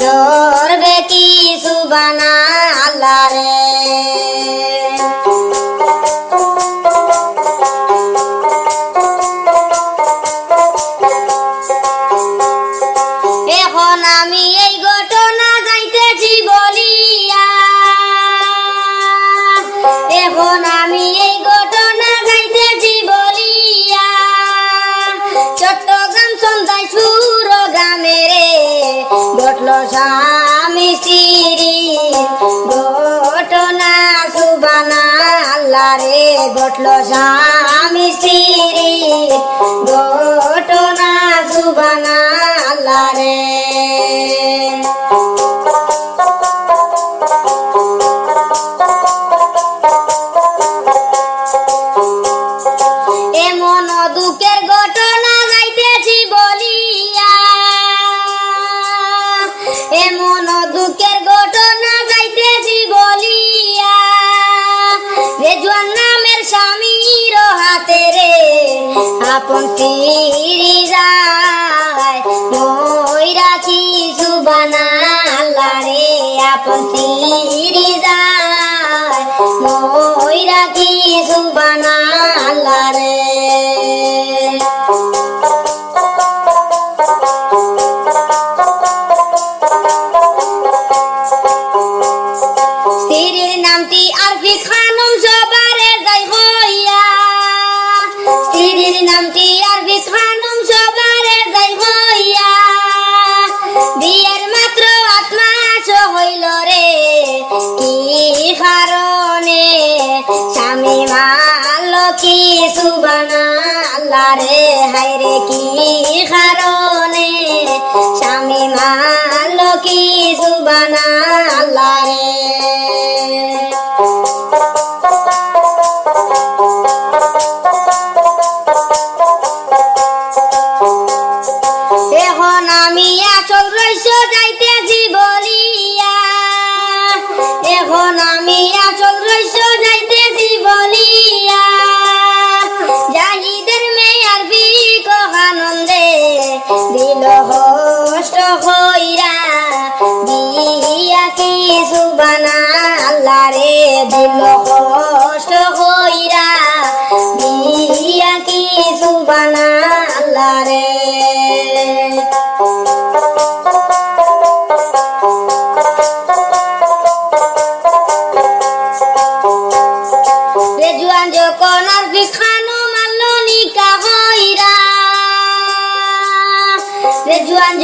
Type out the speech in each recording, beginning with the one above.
ধরবে কি সুবানা আল্লাহ রে? আমি এই ঘটনা বলিয়া। আমি এই ঘটনা যাইতেছি বলিয়া। চট্টগ্রাম সন্ধ্যায় সুর গ্রামে রে। ঘটল স্বামী স্ত্রী ঘটনা সুবানা আল্লাহ রে। ঘটল স্বামী স্ত্রী ঘটনা সুবানা আল্লাহ রে। হাতে রে আপন তিরি খানম সবারে যাই হইয়া। বিয়ের মাত্র আট হইল রে, কি কারণে? স্বামী মাল কি সুবানা আল্লাহ রে? হাইরে কি কারণে? স্বামী মাল কি সুবানা আল্লাহ রে? দিল হষ্ট হইরা দিয়া কি সুবানা আল্লাহ রে দিল হষ্ট হইরা দিয়া কি সুবানা আল্লাহ রে।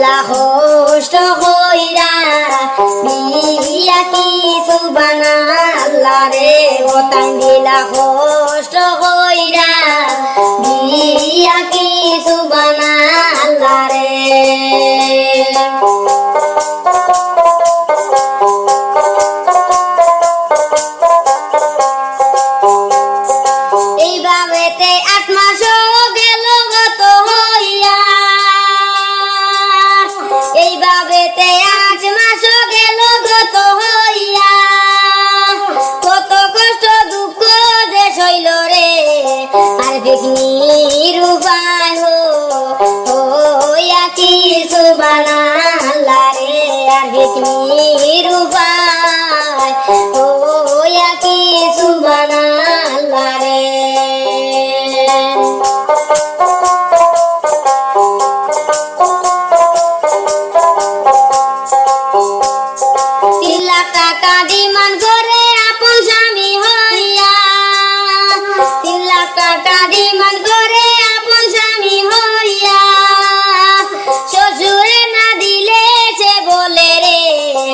দিলা হোষ্ট হইরা বিয়া কি সুবানা আল্লাহ রে বতান দিলা হোষ্ট হইরা বিয়া কি সুবানা আর বিঘ্নির উপায় হইয়া কি সুবানা রে আর বিঘ্নির উপায়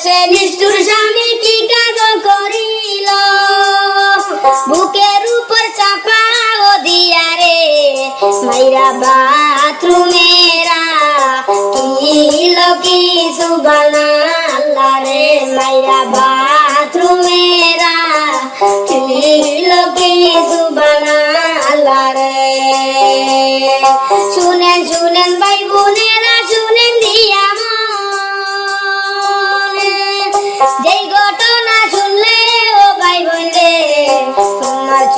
অবশেষে নিষ্ঠুর স্বামী কি কাজ করিল? বুকের উপর চাপা ও দিয়া রে, মাইরা বাথরুমেরা। কিল কি সুবহানাল্লাহ রে, মাইরা বাথরুমেরা। কিল কি সুবহানাল্লাহ